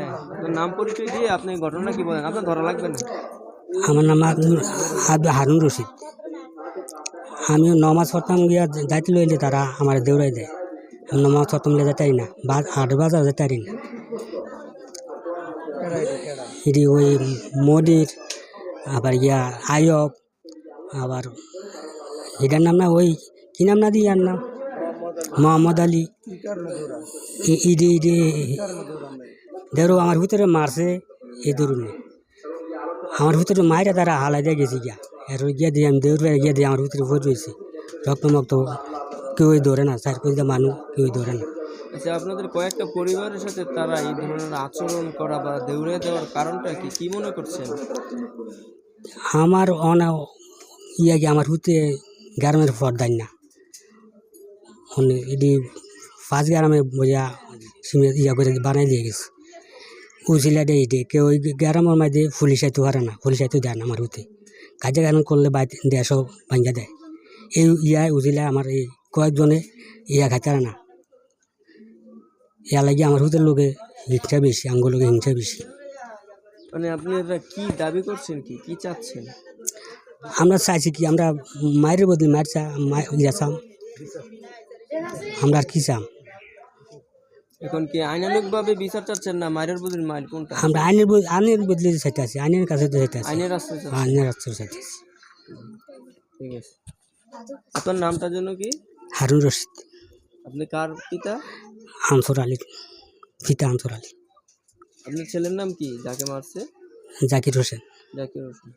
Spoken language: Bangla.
হ্যাঁ আমার নাম হারুন রশিদ। আমি নমাজ পড়তাম গিয়া যাইতে লইলে তারা আমার দৌড়াই দেয়। নমাজ পড়তাম লিয়ে যেতে না বা আট বাজার যেতে পারি না। এটি ওই মোদির, আবার ইয়া আয়ব আবার এটার নাম না ওই, কি নাম না দি আর নাম? মোহাম্মদ আলী। ইডি ইডি দেরো আমার ভিতরে মারছে এই ধরুন। আমার ভিতরে মায়েরা তারা হালাই দিয়ে গেছি গিয়া। এর গিয়ে দিয়ে আমি দেউর গিয়ে দিয়ে আমার ভিতরে ভোট রয়েছে রক্ত মক্ত কেউই ধরে না চার পাঁচটা মানুষ কেউই ধরে না। আচ্ছা আপনাদের কয়েকটা পরিবারের সাথে তারা এই ধরনের আচরণ করা বা দেউড়ে দেওয়ার কারণটা কি? কি মনে করছেন? আমার অনা ইয়া কি আমার হুতে গ্রামের পর্দায় না। এটি পাঁচ গ্রামে বোঝা ইয়া করে বানাই দিয়ে গেছে। উচিলা দেয় এটি কেউ ওই গ্রামের মাঝে পুলিশ আইতে পারে না পুলিশ আইতে দেয় না আমার হুতে কাজে কারণ করলে বাইতে দেশও ভাঙ্গা দেয়। এই ইয়া উচিলা আমার এই কয়েকজনে ইয়া খাইতে না। ইয়া লাগে আমার হুতের লোকে হিংসা বেশি আঙ্গুল লোকে হিংসা বেশি। মানে আপনারা কি দাবি করছেন কি? কি চাচ্ছেন? আমরা চাইছি কি আমরা মায়ের বদলে মায়ের চা মায়ের ইয়া চাম। আমরা আর কি চাম? এখন কি আইনানুগভাবে বিচার চাচ্ছেন না? মায়ের বদলে মায়ের কোনটা? আমরা আইনের বদ- আইনের বদলে চাইতে আছি আইনের কাছে তো চাইতে আছি। আইনের রাস্তায় চাচ্ছেন আইনের রাস্তা চাইতে আছি। ঠিক আছে। আপনার নামটা যেন কি? হারুন রশিদ। আপনি কার পিতা? আনসর আলী। পিতা আনসর আলী। আপনার ছেলের নাম কি? যাকে মারছে? জাকির হোসেন। জাকির হোসেন।